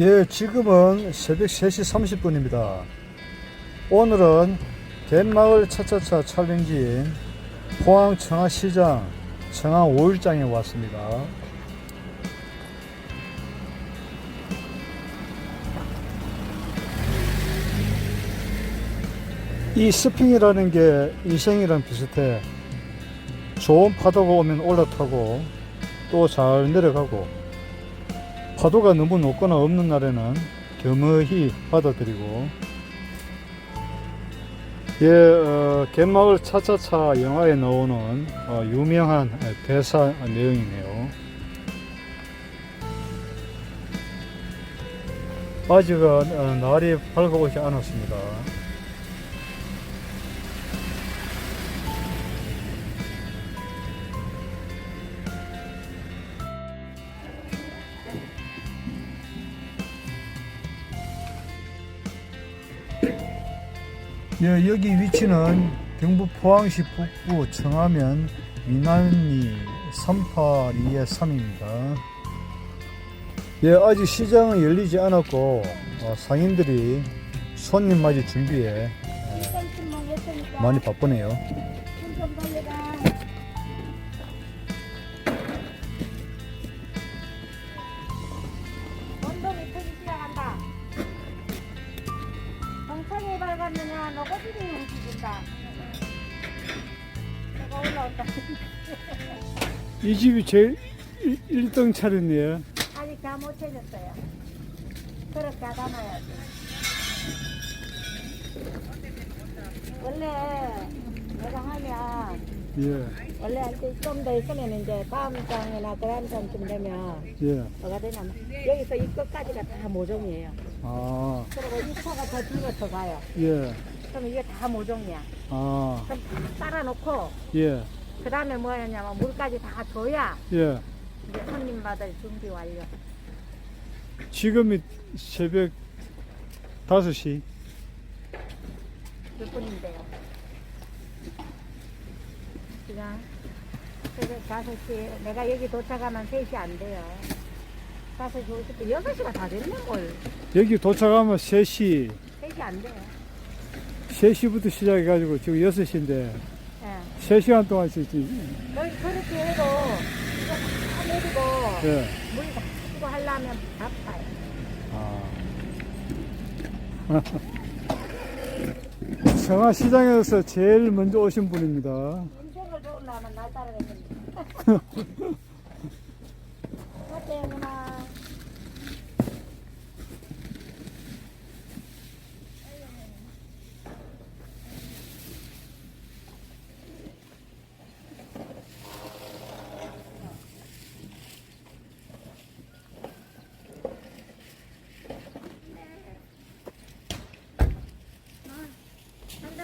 예, 지금은 새벽 3시 30분입니다. 오늘은 갯마을 차차차 촬영지인 포항 청하시장 청하 5일장에 왔습니다. 이 스핑이라는 게 인생이랑 비슷해. 좋은 파도가 오면 올라타고 또 잘 내려가고 파도가 너무 높거나 없는 날에는 겸허히 받아들이고 예, 어, 갯마을 차차차 영화에 나오는 어, 유명한 대사 내용이네요. 아직은 어, 날이 밝아오지 않았습니다. 여기 위치는 경북 포항시 북부 청하면 미남리 382의 3입니다. 예, 아직 시장은 열리지 않았고 어, 상인들이 손님 맞이 준비에 예, 많이 바쁘네요. 내가 올라온다. 이 집이 제일 1등 차렸네요. 아직 다 못 찾았어요. 그렇게 하다 놔야지. 원래 내가 하면 예, 원래 할때좀더 있으면 이제 다음 장이나 그다음 장쯤 되면 예. 뭐가 되냐면 여기서 이 끝까지가 다 모종이에요. 아, 그리고 이 차가 더 뒤로 더 가요. 예. 그럼 이게 다 모종이야. 아, 그럼 따라놓고 예, 그 다음에 뭐 하냐면 물까지 다 줘야 예. 이제 손님 받을 준비 완료. 지금이 새벽 5시. 몇 분인데요. 지금 새벽 5시 내가 여기 도착하면 3시 안 돼요. 5시 50분 6시가 다 됐네 뭘. 여기 도착하면 3시, 3시 안 돼요. 3시부터 시작해가지고 지금 6시인데 예. 3시간 동안 그- 그렇게 해도 이거 다 내리고 예. 물다 쓰고 하려면 바빠요. 아. 청하시장에서 제일 먼저 오신 분입니다. 인생을 좋으려면 날 따라다니는 어때요 누나?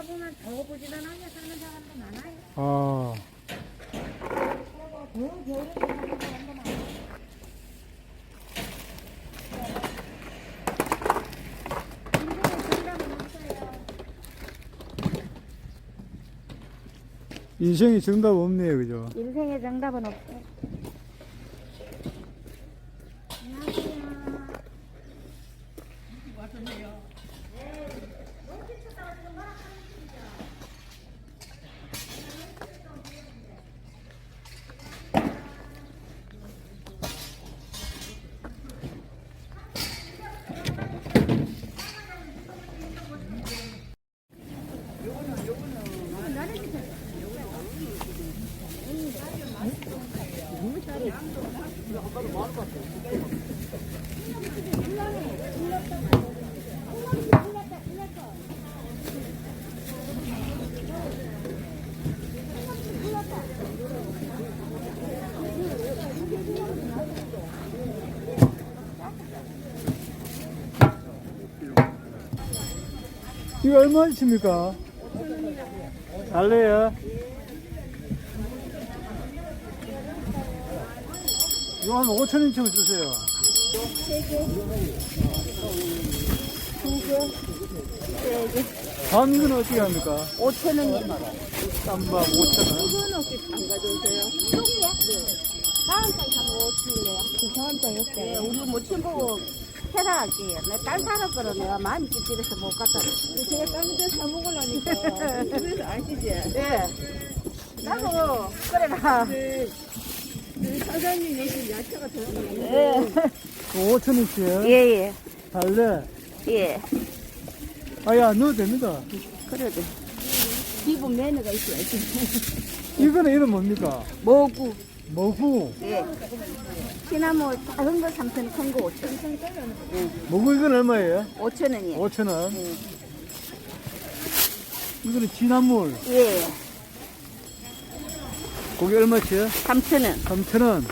살다 보면 더 부지런하게 사는 사람도 많아요. 아, 더 사는 사람도. 인생이 정답 없네요, 그죠? 인생의 정답은 없어요. 안녕하세요. 이거 얼마입니까? 달래요? 이거 한 5천원쯤 주세요. 다음 이건 어떻게 합니까? 5천 원이요. 쌈밥 5천원. 이건 혹시 안 가져오세요? 네. 다음 장 가면 5천이래요. 그 다음 장 있어요. 우리 뭐 첨부 해라 할게요. 내딸 살았거든. 내가 마음이 찝찝해서 못 갔다. 제가 깜짝 사 먹으려니까 그래서 아시지? 예. 나도 그래라. 그, 그 사장님이 그 야채가 들어가는 예. 5천 원씩 예, 예. 달래. 예. 아야, 넣어도 됩니다. 그래도. 기본 메뉴가 있어야지. 이거는 이름 뭡니까? 뭐구. 예. 시나몬 작은 거 3천, 큰거 5천. 모구 이건 얼마예요? 5천 원이에요. 5천원. 예. 이거는 진한물. 예. 고기 얼마치요? 3천 원. 3천원.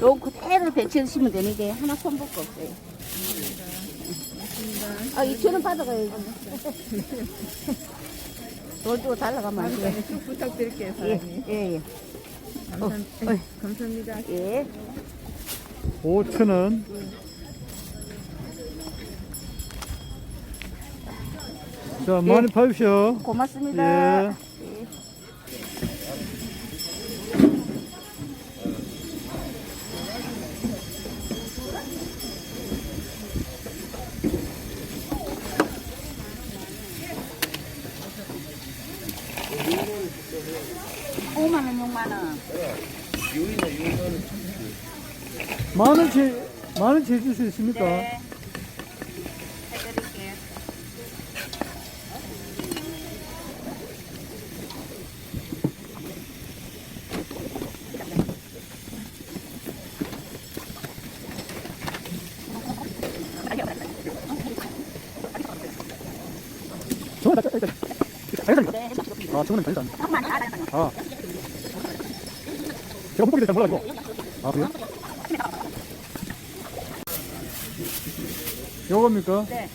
요 그대로 배치하시면 되는데 하나 손볼 거 없어요. 아, 2천 원 받아가야지. 돈 주고 달라가면 안 돼. 쭉 부탁드릴게요, 예, 사장님. 예, 예. 감사, 어이. 감사합니다. 예. 5천원. 자, 많이 파십시오. 고맙습니다. 예. 예. 오만 원, 6만 원. 만원치, 만원치 해줄 수 있습니까? 네. 해드릴게요. 저거는 다, 자연산입니다. 네, 아, 저거는 자연산. 한만 원 알아요. 아. 제가 못 보기 잘 몰라가지고. 아, 그래요? 요겁니까? 네.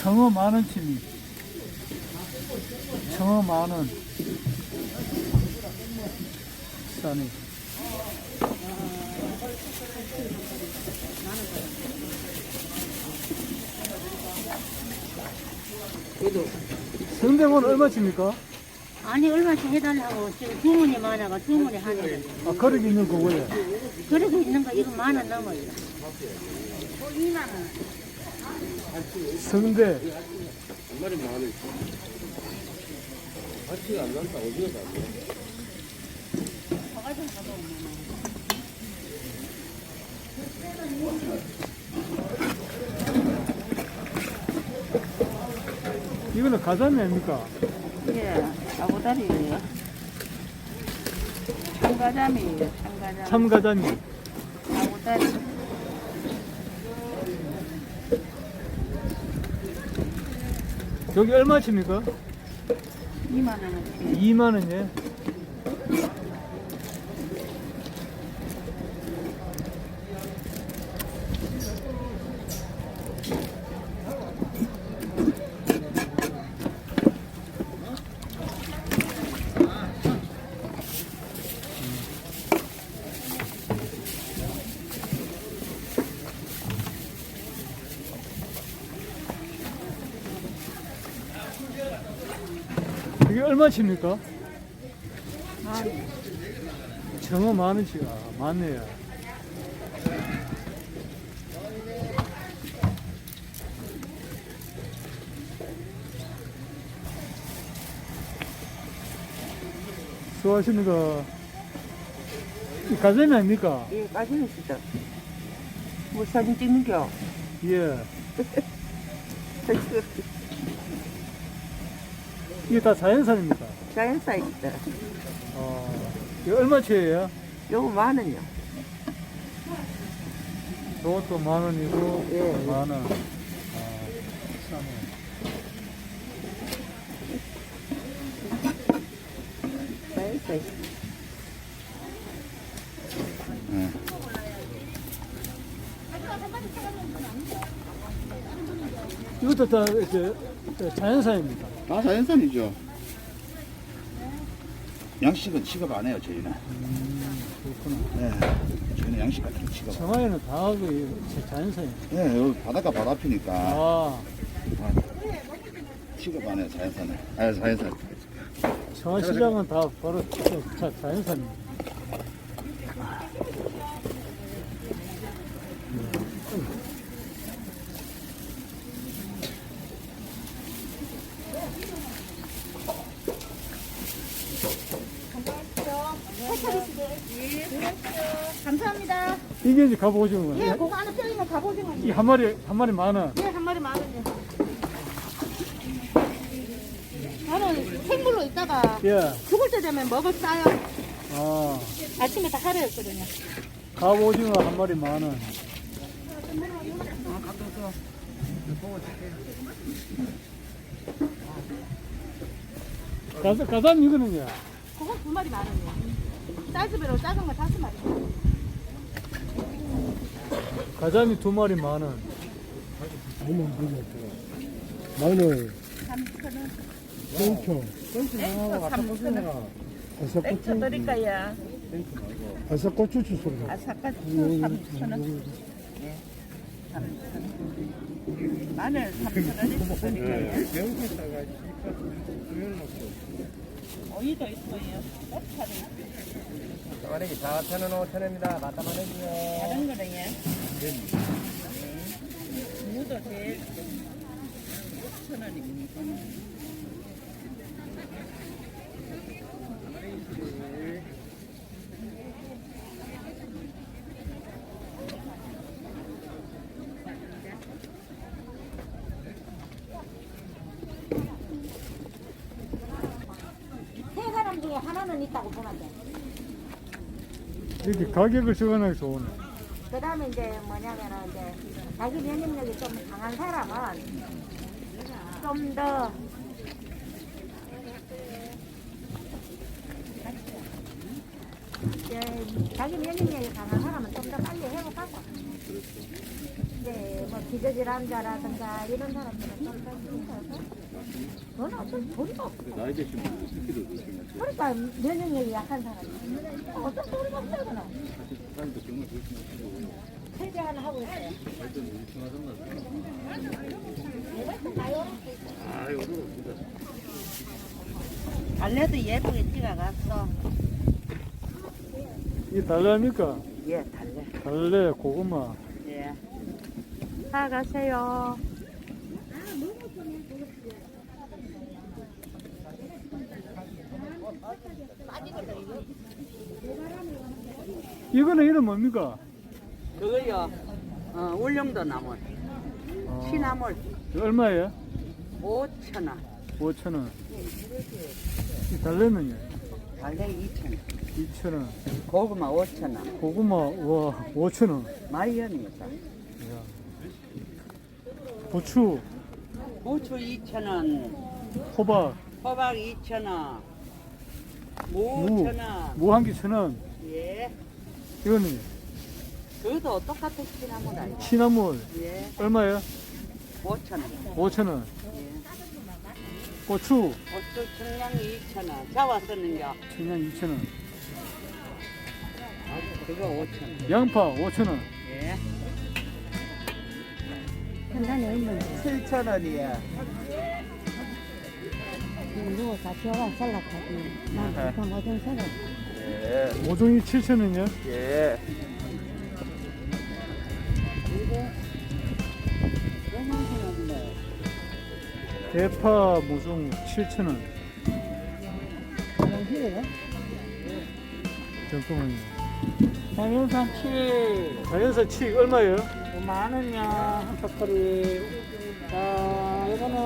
청어 만원치미. 청어 만원. 싸네. 성대모는 얼마치입니까? 아니 얼마씩 해달라고 지금 주문이 많아가 주문이 하네 아, 거르기 있는 거고요. 그래도 있는 거 이거 만 원 넘어요 성대. 이거는 가자미 아닙니까? 예, 아고다리예요. 참가자미예요, 참가자미. 참가자미. 아고다리. 여기 얼마치입니까? 2만 원어치. 2만 원이에요. 얼마치입니까? 정어 만 원치가 많네요. 수고하십니까? 이 가자미 아닙니까? 예, 빠지시죠. 뭐 사진 찍는겨? 예. 이게 다 자연산입니까? 자연사이다. 어, 이거 얼마치예요? 요거 만 원이요. 이것도 만 원이고, 예. 만 원. 아, 싸네. 자연사이. 이것도 다 이제 자연산입니다. 다 자연산이죠. 양식은 취급 안 해요, 저희는. 음, 그렇구나. 네. 저희는 양식 같은 거 취급 안 해요. 청하에는 다그 자연산이에요. 네, 여기 바닷가 바로 앞이니까 아, 취급 안 해요, 자연산을. 아, 자연산. 청하 시장은 다 바로 자- 자연산입니다. 감사합니다. 이게 이제 갑오징어. 예, 그거 안에 뼈 있는 갑오징어. 이한 마리 한 마리 만 원. 예, 한 마리 만 원이요. 나는 생물로 있다가 예. 죽을 때 되면 먹을 싸요. 아 아침에 다 하루였거든요. 갑오징어 한 마리 만 원. 가자 가자미 이거는요. 그건 두 마리 만 원이요. 사이즈별로 작은 거 다섯 마리. 가자미 두 마리 만 원. 마늘. 땡초. 땡초 드릴까요? 아사 고추 주스로. 아삭까지 3,000원. 마늘 3,000원 드릴까요? 오이도 있어요. 만약에 4,000원, 5,000원입니다. 맞다 말해주세요. 다른 거는요? 무도 제일 5,000원입니다. 세 사람 중에 하나는 있다고 보면 돼. 이렇게 가격을 적어놔서 좋네. 그 다음에 이제 뭐냐면은 이제 자기 면역력이 좀 강한 사람은 좀 더 이제 자기 면역력이 강한 사람은 좀 더 빨리 회복하고 이제 뭐 기저질환자라든가 이런 사람들은 좀더 힘들어서 어쩔 도리가 없어 나이 드신 분들 스키를 드시면 그러니까 면역력이 약한 사람 어쩔 도리가 없어 그는 사람도 정말 그렇게 하시고 세제 하나 하고 있어요 아 요거 진짜 달래도 예쁘게 찍어갔어. 이 달래입니까? 예, 달래. 달래, 고구마. 예. 사가세요. 이거는 이름 뭡니까? 그거요. 어, 울릉도 나물. 어, 시나물 얼마예요? 5천 원. 5천 원. 이 달래는요? 달래 2천 원. 2천 원. 고구마 5천 원. 고구마 와 5천 원. 말년이다. 부추, 고추 2천 원. 호박, 호박 2천 원. 무 무, 1천 원. 무한개천 원. 예. 이거는 그것도 똑같은 시나물 아니야. 시나물 예. 얼마예요? 5천 원. 5천 원. 예. 고추 고추 청량 2천 원. 자와 쓰는겨. 그냥 2천 원. 그거 5천 원. 양파 5천 원. 예. 판단이 얼마인데 7천 원이야. 누구 같이 와가 살락하지 난 그럼 어떤 사람 예. 모종이 7천 원이요? 예. 대파 모종 7천 원. 잠깐만요. 자연산 치 자연산 치 얼마예요? 만 원이야 한 파크리. 자 이거는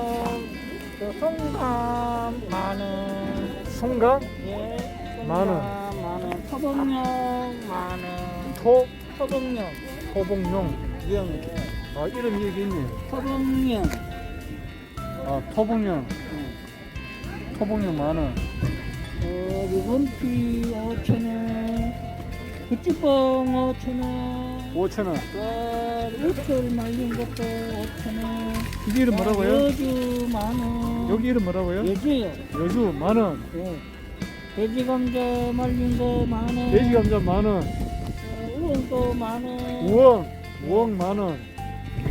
저 송감 만 원. 송강 예. 만 원. 토봉령 만 원. 토 토봉령. 토봉용. 영. 아 이름 여기 있네. 토봉령. 아 토봉용. 토봉용 만 원. 어, 리본피 5천 원. 부찌뽕 5천 원. 5천 원. 어, 우철 말린 것도 5천 원. 이게 이름 뭐라고요? 여주 만 원. 여기 이름 뭐라고요? 여주요. 여주 만 원. 예. 돼지 감자 말린 거 만 원. 돼지 감자 만 원. 어, 우엉도 만 원. 우엉 우엉 만 원.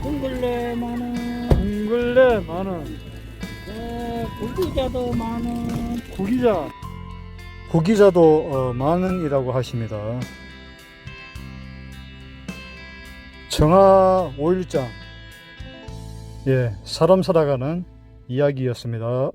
둥글레 만 원. 둥글레 만 원. 어, 구기자도 만 원. 구기자. 구기자도 어, 만 원이라고 하십니다. 정화 5일장. 예, 사람 살아가는 이야기였습니다.